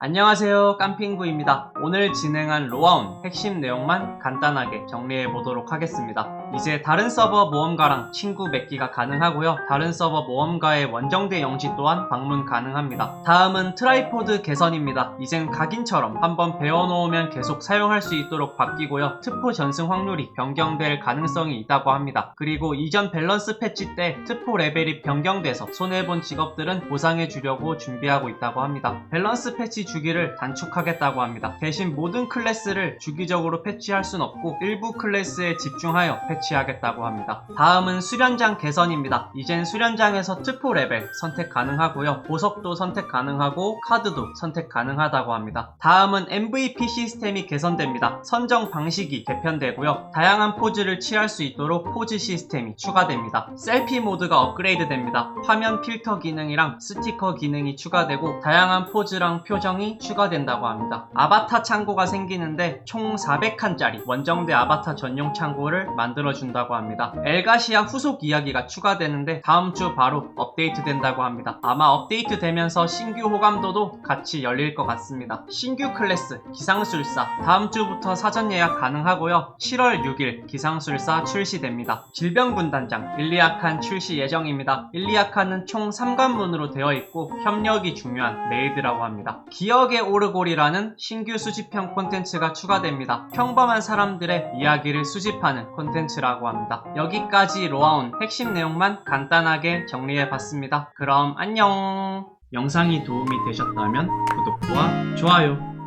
안녕하세요 깜핑구입니다. 오늘 진행한 로아운 핵심 내용만 간단하게 정리해 보도록 하겠습니다 이제 다른 서버 모험가랑 친구 맺기가 가능하고요. 다른 서버 모험가의 원정대 영지 또한 방문 가능합니다. 다음은 트라이포드 개선입니다. 이젠 각인처럼 한번 배워놓으면 계속 사용할 수 있도록 바뀌고요. 트포 전승 확률이 변경될 가능성이 있다고 합니다. 그리고 이전 밸런스 패치 때 트포 레벨이 변경돼서 손해본 직업들은 보상해 주려고 준비하고 있다고 합니다. 밸런스 패치 주기를 단축하겠다고 합니다. 대신 모든 클래스를 주기적으로 패치할 순 없고 일부 클래스에 집중하여 패치하겠다고 합니다. 다음은 수련장 개선입니다. 이젠 수련장에서 트포 레벨 선택 가능하고요. 보석도 선택 가능하고 카드도 선택 가능하다고 합니다. 다음은 MVP 시스템이 개선됩니다. 선정 방식이 개편되고요. 다양한 포즈를 취할 수 있도록 포즈 시스템이 추가됩니다. 셀피 모드가 업그레이드 됩니다. 화면 필터 기능이랑 스티커 기능이 추가되고 다양한 포즈랑 표정이 추가된다고 합니다. 아바타 창고가 생기는데 총 400칸짜리 원정대 아바타 전용 창고를 만들어 준다고 합니다. 엘가시아 후속 이야기가 추가되는데 다음 주 바로 업데이트 된다고 합니다. 아마 업데이트 되면서 신규 호감도도 같이 열릴 것 같습니다. 신규 클래스 기상술사 다음 주부터 사전 예약 가능하고요. 7월 6일 기상술사 출시됩니다. 질병군단장 일리아칸 출시 예정입니다. 일리아칸은 총 3관문으로 되어 있고 협력이 중요한 메이드라고 합니다. 기억의 오르골이라는 신규 수집형 콘텐츠가 추가됩니다. 평범한 사람들의 이야기를 수집하는 콘텐츠 라고 합니다. 여기까지 로아온 핵심 내용만 간단하게 정리해봤습니다. 그럼 안녕! 영상이 도움이 되셨다면 구독과 좋아요